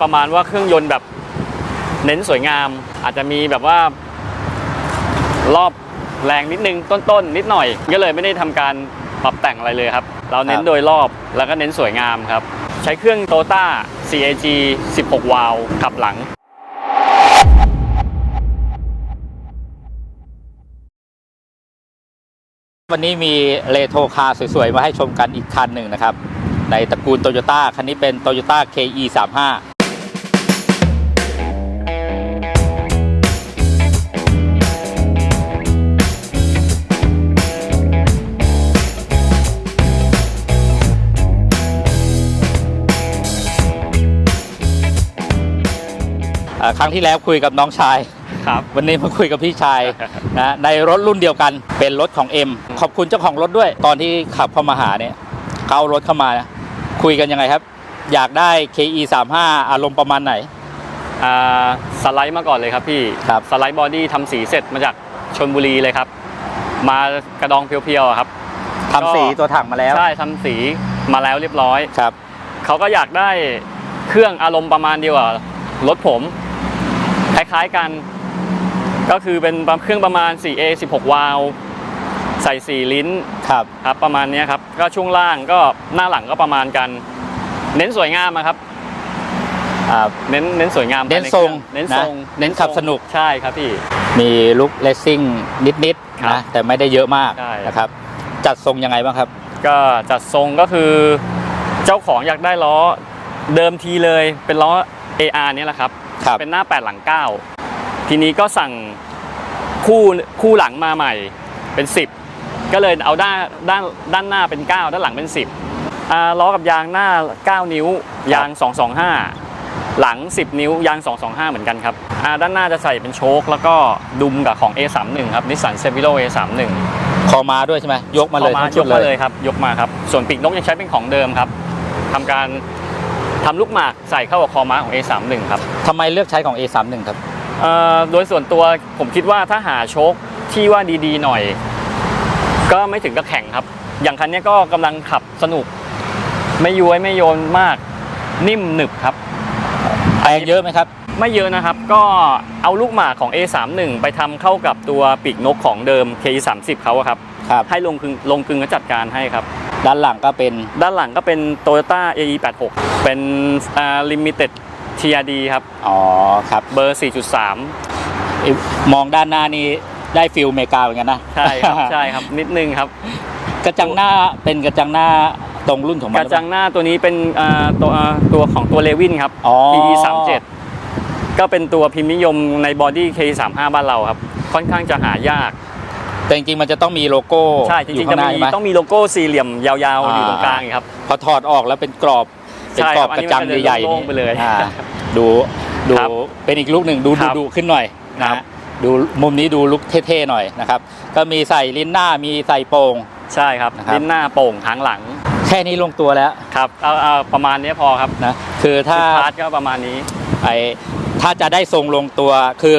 ประมาณว่าเครื่องยนต์แบบเน้นสวยงาม อาจจะมีแบบว่ารอบแรงนิดนึงต้นๆนนิดหน่อย ก็เลยไม่ได้ทำการปรับแต่งอะไรเลยครับ เราเน้นโดยรอบแล้วก็เน้นสวยงามครับ ใช้เครื่องโ t ต้า CAG 16 วาล์ขับหลังวันนี้มีเลโทคาสวยๆ มาให้ชมกันอีกคันหนึ่งนะครับ ในตระกูลโตโยต้าคันนี้เป็นโตโยต้า KE35 ครั้งที่แล้วคุยกับน้องชาย ครับ วันนี้มาคุยกับพี่ชาย นะในรถรุ่นเดียวกันเป็นรถของ M ขอบคุณเจ้าของรถด้วย ตอนที่ขับเข้ามาหาเนี่ยเขาเอารถเข้ามานะคุยกันยังไงครับ อยากได้ KE 3 5อารมณ์ประมาณไหน อ่าสไลด์มาก่อนเลยครับพี่ครับ สไลด์บอดี้ทำสีเสร็จมาจากชนบุรีเลยครับ มากระดองเพียวๆอะครับ ทำสีตัวถังมาแล้วใช่ทำสีมาแล้วเรียบร้อย ครับ เขาก็อยากได้เครื่องอารมณ์ประมาณเดียวกับรถผม คล้ายๆกัน ก็คือเป็นเครื่องประมาณ 4A 16 วาล์วใส่ 4 ลิ้นครับครับประมาณเนี้ยครับ ก็ช่วงล่างก็หน้าหลังก็ประมาณกัน เน้นสวยงามอะครับอ่าเน้นเน้นสวยงามเน้นภายใทรงเน้นนะทรงเน้นขับสนุกใช่ครับพี่ มีลุคเลสซิ่งนิดครับๆนะแต่ไม่ได้เยอะมากใช่นะครับ จัดทรงยังไงบ้างครับ ก็จัดทรงก็คือเจ้าของอยากได้ล้อเดิมทีเลยเป็นล้อ AR เนี่ยแหละครับ ครับเป็นหน้า 8 หลัง 9 ทีนี้ก็สั่งคู่คู่หลังมาใหม่เป็น 10 ก็เลยเอาด้านด้านด้านหน้าเป็น 9 ด้านหลังเป็น 10อ่าล้อกับยางหน้า 9 นิ้ว ยาง 225 หลัง 10 นิ้ว ยาง 225 เหมือนกันครับอ่าด้านหน้าจะใส่เป็นโชคแล้วก็ดุมกับของ A31 ครับนิสสันเซฟิโล A31 คอมาด้วยใช่ไหมยกมาเลยอทั้งยชุดกเลมายเลยครับ ยกมาครับ ส่วนปีกนกยังใช้เป็นของเดิมครับทำการ ทำลูกหมากใส่เข้ากับคอม้าของ A31 ครับทำไมเลือกใช้ของ A31 ครับ เอ่อโดยส่วนตัวผมคิดว่าถ้าหาโชคที่ว่าดีๆหน่อย ก็ไม่ถึงกับแข่งครับ อย่างคันนี้ก็กำลังขับสนุก ไม่ย้วยไม่โยนมากนิ่มหนึบครับแพงเยอะไหมครับ ไม่เยอะนะครับ ก็เอาลูกหมากของ A31 ไปทำเข้ากับตัวปีกนกของเดิม K30 เขาอะครับ ครับ ให้ลงกึงลงกึงและจัดการให้ครับ ด้านหลังก็เป็นด้านหลังก็เป็น Toyota AE86 เป็นอ่า Limited TRD ครับ อ๋อครับ เบอร์ 4.3อิมองด้านหน้านี่ได้ฟิลอเมริกาเหมือนกันนะใช่ครับ ใช่ครับ นิดนึงครับ กระจังหน้าเป็นกระจังหน้าตรงรุ่นของมันกระจังหน้าตัวนี้เป็นอ่าตัวอ่าตัวของตัวเลวินครับ อ๋อ PE 37ก็เป็นตัวพิมพ์นิยมในบอดี้ K35 บ้านเราครับ ค่อนข้างจะหายาก แต่จริงๆมันจะต้องมีโลโก้ใช่จอยู่ริงๆข้าจะงหน้ามีใช่ไหมต้องมีโลโก้สี่เหลี่ยมยาวๆอ่าอยู่ตรงกลางอีกครับ พอถอดออกแล้วเป็นกรอบเป็นใช่กรครัอบบอันกนี้ระจังมันจะใหญ่ๆโล่งๆไปเลยอ่าดูดูครับเป็นอีกลูกหนึ่งดูคดูรับดูขึ้นหน่อยครันะบ ดูมุมนี้ดูลุกเท่ๆหน่อยนะครับก็มีใส่ลิ้นหน้ามีใส่โป่ง ใช่ครับนะครับ ลิ้นหน้าโป่งหางหลังแค่นี้ลงตัวแล้วครับเอาเอาประมาณนี้พอครับนะคือถ้า ชุดพาร์ทก็ประมาณนี้ ไอถ้าจะได้ทรงลงตัวคือ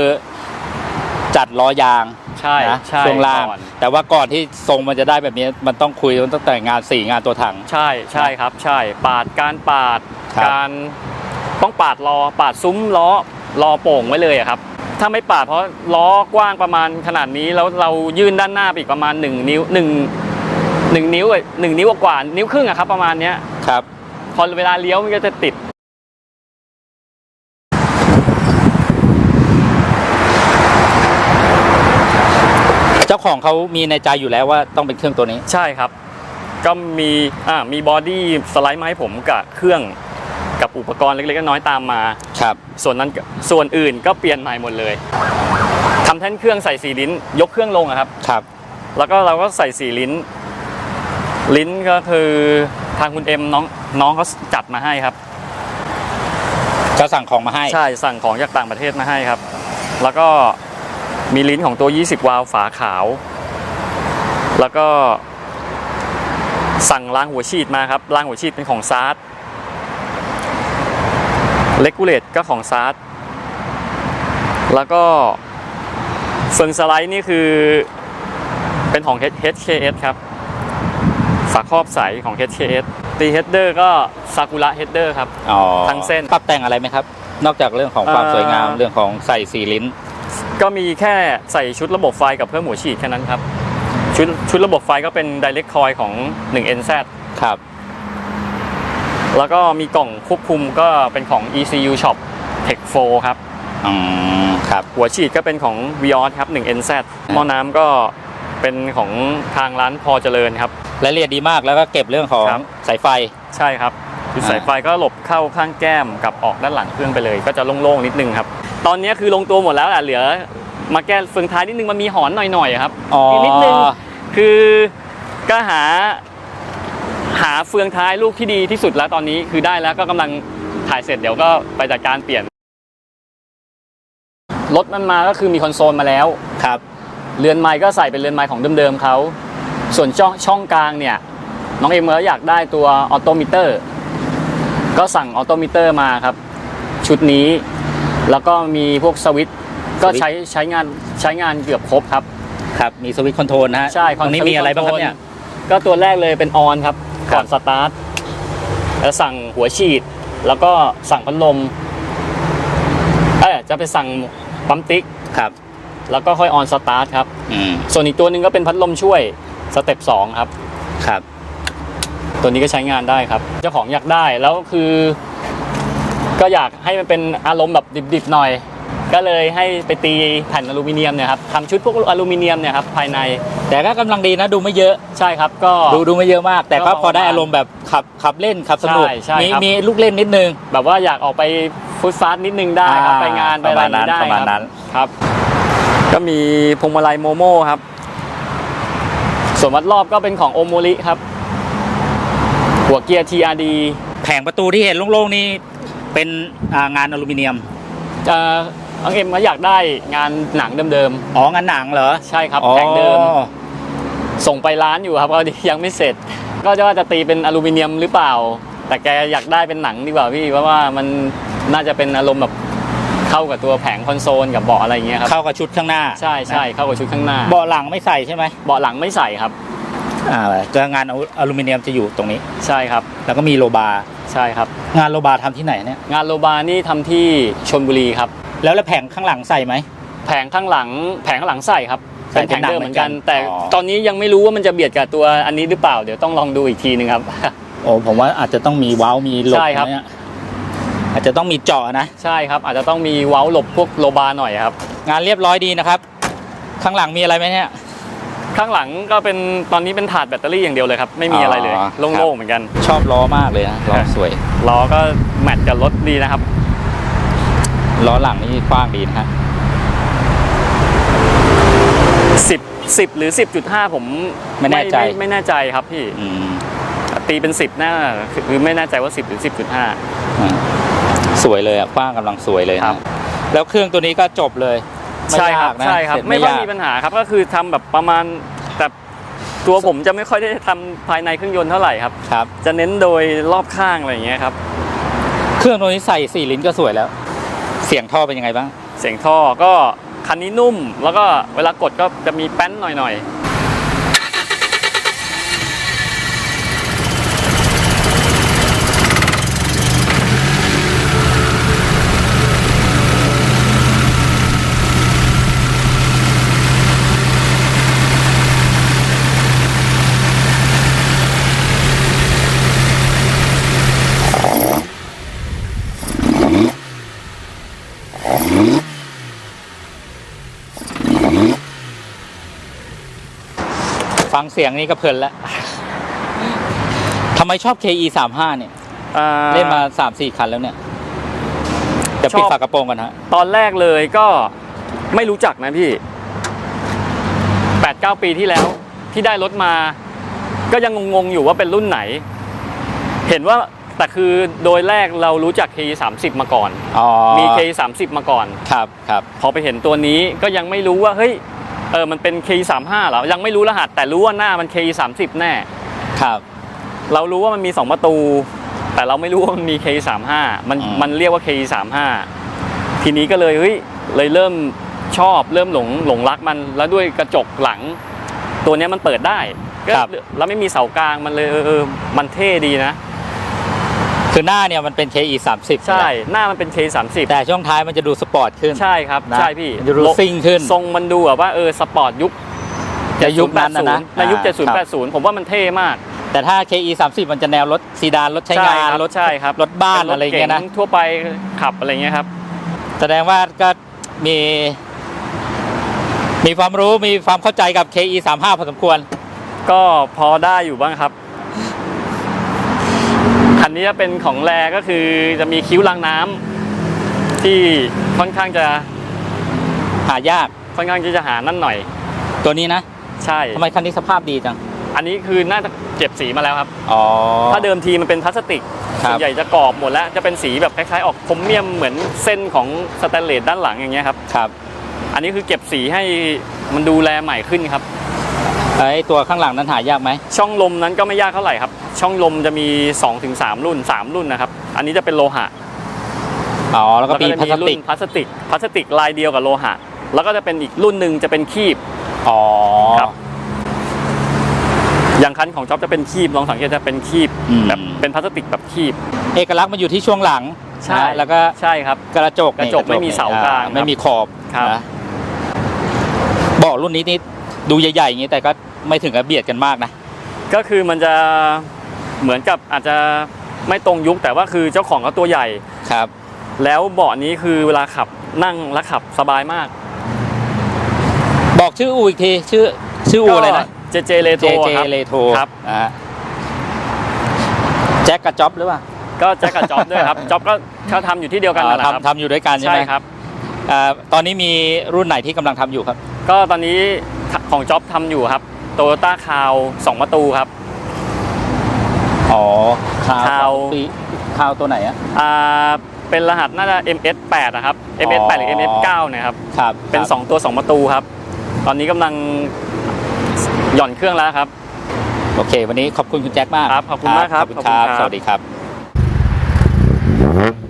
จัดล้อยาง ใช่นะใช่ช่วงล่าง ก่อน แต่ว่าก่อนที่ทรงมันจะได้แบบนี้มันต้องคุยตั้งแต่งานสี่งานตัวถัง ใช่ใช่ครับ ใช่ ปาดการปาดครับ การต้องปาดล้อปาดซุ้มล้อล้อโป่งไว้เลยอะครับ ถ้าไม่ปาดเพราะล้อกว้างประมาณขนาดนี้แล้วเรายื่นด้านหน้าไปอีกประมาณ 1 นิ้ว1 1นิ้วอะหนึ่งนิ้วกว่าๆนิ้วครึ่งอะครับประมาณเนี้ยครับ พอเวลาเลี้ยวมันก็จะติดาของเขามีในใจอยู่แล้วว่าต้องเป็นเครื่องตัวนี้ ใช่ครับ ก็มีอ่ามีบอดี้สไลด์มาให้ผมกับเครื่องกับอุปกรณ์เล็กๆน้อยๆตามมา ครับ ส่วนนั้นก็ส่วนอื่นก็เปลี่ยนใหม่หมดเลยทำแท่นเครื่องใส่สีลิ้น ยกเครื่องลงอะครับ ครับ แล้วก็เราก็ใส่สีลิ้น ลิ้นก็คือทางคุณเอ็มน้องน้องเขาจัดมาให้ครับจะสั่งของมาให้ ใช่สั่งของจากต่างประเทศมาให้ครับ แล้วก็ มีลิ้นของตัว 20 วาล์วฝาขาว แล้วก็สั่งล้างหัวฉีดมาครับล้างหัวฉีดเป็นของซาร์ดเลกูเลตก็ของซาร์ดแล้วก็เฟืองสไลด์นี่คือเป็นของ HKS ครับฝาครอบใสของ HKS ตีเฮดเดอร์ก็ซากุระเฮดเดอร์ครับ อ๋อทั้งเส้น ปรับแต่งอะไรไหมครับ นอกจากเรื่องของความเอ่อสวยงามเรื่องของใส่สีลิ้น ก็มีแค่ใส่ชุดระบบไฟกับเพิ่มหัวฉีดแค่นั้นครับ ชุดชุดระบบไฟก็เป็น Direct Coil ของ 1NZ ครับ แล้วก็มีกล่องควบคุมก็เป็นของ ECU Shop Tech 4ครับ อืม ครับ หัวฉีดก็เป็นของ Vios ครับ 1NZ หม้อน้ำก็เป็นของทางร้านพอเจริญครับรายละเอียดดีมากแล้วก็เก็บเรื่องของครับ สายไฟ ใช่ครับ คืออ่าสายไฟก็หลบเข้าข้างแก้มกับออกด้านหลังเครื่องไปเลย ก็จะโล่งๆนิดนึงครับ ตอนนี้คือลงตัวหมดแล้วแหละเหลือ มาแก้เฟืองท้ายนิดนึงมันมีหอนหน่อยๆครับอ๋ออีกนิดนึงคือก็หา หาเฟืองท้ายลูกที่ดีที่สุดแล้วตอนนี้คือได้แล้วก็กำลังถ่ายเสร็จเดี๋ยวก็ไปจัดการเปลี่ยนรถมันมาก็คือมีคอนโซลมาแล้วครับเรือนไม้ก็ใส่เป็นเรือนไม้ของเดิมๆเขาส่วนช่องช่องกลางเนี่ยน้องเอ็มก็อยากได้ตัวออโตมิเตอร์ ก็สั่งออโตมิเตอร์มาครับ ชุดนี้ แล้วก็มีพวกสวิตช์ก็ใช้ใช้งานใช้งานเกือบครบครับ ครับ มีสวิตช์คอนโทรลนะฮะใช่ตรงนี้มีอะไรบ้างครับเนี่ย ก็ตัวแรกเลยเป็นออนครับครับ ก่อนสตาร์ทแล้วสั่งหัวฉีด แล้วก็สั่งพัดลมเอ้ยจะไปสั่งปั๊มติ๊ก ครับ แล้วก็ค่อยออนสตาร์ทครับ อืมส่วนอีกตัวหนึ่งก็เป็นพัดลมช่วยสเต็ปสองครับ ครับ ตัวนี้ก็ใช้งานได้ครับ เจ้าของอยากได้แล้วคือ ก็อยากให้มันเป็นอารมณ์แบบดิบๆหน่อย ก็เลยให้ไปตีแผ่นอลูมิเนียมเนี่ยครับทำชุดพวกอลูมิเนียมเนี่ยครับภายในแต่ก็กำลังดีนะดูไม่เยอะ ใช่ครับก็ ดูดูไม่เยอะมาก แต่ก็ก็พอได้ประมาณอารมณ์แบบขับขับเล่นขับสนุก ใช่ใช่มีครับ มีลูกเล่นนิดนึง แบบว่าอยากออกไปฟุตฟาสต์นิดนึงได้ครับอ่าไปงานไปอะไรอย่างนี้ได้ประมาณคนั้รับนครับ ก็มีพวงมาลัยโมโม่ครับ ส่วนวัดรอบก็เป็นของโอโมริครับ หัวเกียร์ TRD แผงประตูที่เห็นโล่งๆนี่เป็นอ่างานอลูมิเนียมจะน้องเอ็มก็อยากได้งานหนังเดิมอ๋องานหนังเหรอๆใช่ครับอ๋อแผงเดิม ส่งไปร้านอยู่ครับก็ยังไม่เสร็จ ก็จะว่าจะตีเป็นอลูมิเนียมหรือเปล่า แต่แกอยากได้เป็นหนังดีกว่าพี่เพราะว่ามันน่าจะเป็นอารมณ์แบบเข้ากับตัวแผงคอนโซลกับเบาะอะไรอย่างเงี้ยครับเข้ากับชุดข้างหน้า ใช่ใช่เข้ากับชุดข้างหน้าเบาะหลังไม่ใส่ใช่ไหมเบาะหลังไม่ใส่ครับ อ่าจะงานอลูมิเนียมจะอยู่ตรงนี้ ใช่ครับ แล้วก็มีโลบาร์ใช่ครับ งานโลบาร์ทำที่ไหนเนี่ย งานโลบานี่ทำที่ชนบุรีครับ แล้วแล้วแผงข้างหลังใส่ไหม แผงข้างหลัง แผงข้างหลังใส่ครับใส่เป็นเป็แผนงเดิมเหมือนกันหนังเหมือนกันแต่อ๋อตอนนี้ยังไม่รู้ว่ามันจะเบียดกับตัวอันนี้หรือเปล่า เดี๋ยวต้องลองดูอีกทีหนึงครับ โอ้ผมว่าอาจจะต้องมีเว้ามีหลบใช่ครับเนี่ยอาจจะต้องมีเจาะนะ ใช่ครับ อาจจะต้องมีเว้าหลบพวกโลบาหน่อยครับ งานเรียบร้อยดีนะครับ ข้างหลังมีอะไรไหมเนี่ย ข้างหลังก็เป็นตอนนี้เป็นถาดแบตเตอรี่อย่างเดียวเลยครับ ไม่มีอะไรเลยอ๋อโล่งๆเหมือนกัน ชอบล้อมากเลยนะล้อสวย ล้อก็แมทกับรถดีนะครับ ล้อหลังนี่กว้างดีนะฮะ 10 10 หรือ 10.5 ผมไม่แน่ใจ ไม่ไม่แน่ใจครับพี่ อืมตีเป็น 10น่าคือไม่แน่ใจว่า 10 หรือ 10.5 อ่าสวยเลยอะกว้างกำลังสวยเลยครันะบแล้วเครื่องตัวนี้ก็จบเลยไม่ ใช่ครัยาบกนะใช่ครับเสร็จไม่ค่อยยากมีปัญหาครับก็คือทำแบบประมาณแต่ตัวผมจะไม่ค่อยได้ทำภายในเครื่องยนต์เท่าไหร่ครับครับ จะเน้นโดยรอบข้างอะไรอย่างเงี้ยครับ เครื่องตัวนี้ใส่สี่ลิ้นก็สวยแล้ว เสียงท่อเป็นยังไงบ้าง เสียงท่อก็คันนี้นุ่ม แล้วก็เวลากดก็จะมีแป้นหน่อย ฟังเสียงนี้ก็เพลินแล้วทำไมชอบ KE 3 5เนี่ยๆอ่า เล่นมา 3 4 คันแล้วเนี่ยเดี๋ยวปิดชอบ ฝากระโปรงกันฮะ ตอนแรกเลยก็ไม่รู้จักนะพี่ 8-9 ปีที่แล้วที่ได้รถมา ก็ยังงงๆอยู่ว่าเป็นรุ่นไหน เห็นว่าแต่คือโดยแรกเรารู้จัก K 3 0 มาก่อน อ๋อมี K 3 0 มาก่อน ครับครับ พอไปเห็นตัวนี้ก็ยังไม่รู้ว่าเฮ้ย เออมันเป็น K 3 5 เหรอ ยังไม่รู้รหัส แต่รู้ว่าหน้ามัน K 3 0 แน่ ครับ เรารู้ว่ามันมี 2 ประตู แต่เราไม่รู้ว่ามันมี K 3 5 มันอืม มันเรียกว่า K 3 5 ทีนี้ก็เลยเฮ้ยเลยเริ่มชอบเริ่มหลงหลงรักมันแล้วด้วยกระจกหลัง ตัวเนี้ยมันเปิดได้ก็แล้วไม่มีเสากลางมันเลยเออเออมันเท่ดีนะ คือหน้าเนี่ยมันเป็น KE 30ใช่ หน้ามันเป็น K30 แต่ช่วงท้ายมันจะดูสปอร์ตขึ้น ใช่ครับ นะใช่พี่มันจะดูซิ่งขึ้น ทรงมันดูแบบว่าเออสปอร์ตยุคจะยุคนั้นนะนะในยุค อ่าครับ 70 80 ผมว่ามันเท่มากแต่ถ้า KE 30มันจะแนวรถซีดานรถใช้งานครับรถใช่ครับรถบ้านป็อะไรเงี้ยนะ ก๋ทั่วไปขับอะไรเงี้ยครับ แสดงว่าก็มี มีความรู้มีความเข้าใจกับ KE 35พอสมควร ก็พอได้อยู่บ้างครับคั นนี้จะเป็นของแรก็คือจะมีคิ้วรางน้ำที่ค่อนข้างจะหายากค่อนข้างที่จะหานั่นหน่อย ตัวนี้นะใช่ทำไมคันนี้สภาพดีจัง อันนี้คือน่าจะเก็บสีมาแล้วครับอ๋อถ้าเดิมทีมันเป็นพลาสติกครับส่วนใหญ่จะกรอบหมดแล้วจะเป็นสีแบบคล้ายๆ ออกคมเมียมเหมือนเส้นของสแตนเลสด้านหลังอย่างเงี้ยครับครับ อันนี้คือเก็บสีให้มันดูแลใหม่ขึ้นครับ ไอ้ตัวข้างหลังนั้นหายากไหมช่องลมนั้นก็ไม่ยากเท่าไหร่ครับ ช่องลมจะมี 2-3 รุ่น 3 รุ่นนะครับ อันนี้จะเป็นโลหะอ๋อแล้วก็ปีจะพลาสรุ่ติกนพลาสติกพลาสติกลายเดียวกับโลหะ แล้วก็จะเป็นอีกรุ่นหนึ่งจะเป็นคีบอ๋อครับอย่างคันของจ๊อบจะเป็นคีบลองสังเกตจะเป็นคีบอืมแบบเป็นพลาสติกแบบคีบ เอกลักษณ์มันอยู่ที่ช่วงหลังใช่นะแล้วก็ใช่ครับกระจกกระจกนี่ไม่มีเสากลางอ่ไม่มีขอบครับนะเบาะรุ่นนี้นี่ดูใหญ่ๆอย่างนี้แต่ก็ ไม่ถึงกับเบียดกันมากนะ ก็คือมันจะเหมือนกับอาจจะไม่ตรงยุคแต่ว่าคือเจ้าของเขาตัวใหญ่ครับ แล้วเบาะนี้คือเวลาขับนั่งและขับสบายมาก บอกชื่ออูอีกทีชื่อชื่ออูอะไรนะเจเจเลโท JJ ครับเลโทครับนะฮะแจ็คกับจ็อบหรือเปล่าก็แจ็คกับจ็อบด้วยครับจ็อบก็เขาทำอยู่ที่เดียวกันนั่นแหละครับทำทำอยู่ด้วยกันใช่ใช่ไหมครับอ่าตอนนี้มีรุ่นไหนที่กำลังทำอยู่ครับ ก็ตอนนี้ของจ็อบทำอยู่ครับ โตโยต้าคาวสองประตูครับ อ๋อคาวคาว ปีคาวตัวไหนอะ อ่าเป็นรหัสน่าจะ MS8 นะครับ MS8 หรือ MS9 นะครับ ครับเป็น ครับ2 ตัว 2 ประตูครับ ตอนนี้กำลังหย่อนเครื่องแล้วครับ โอเค วันนี้ขอบคุณคุณแจ็คมากครับขอบคุณมากครับขอบคุณครับขอบคุณครับสวัสดีครับ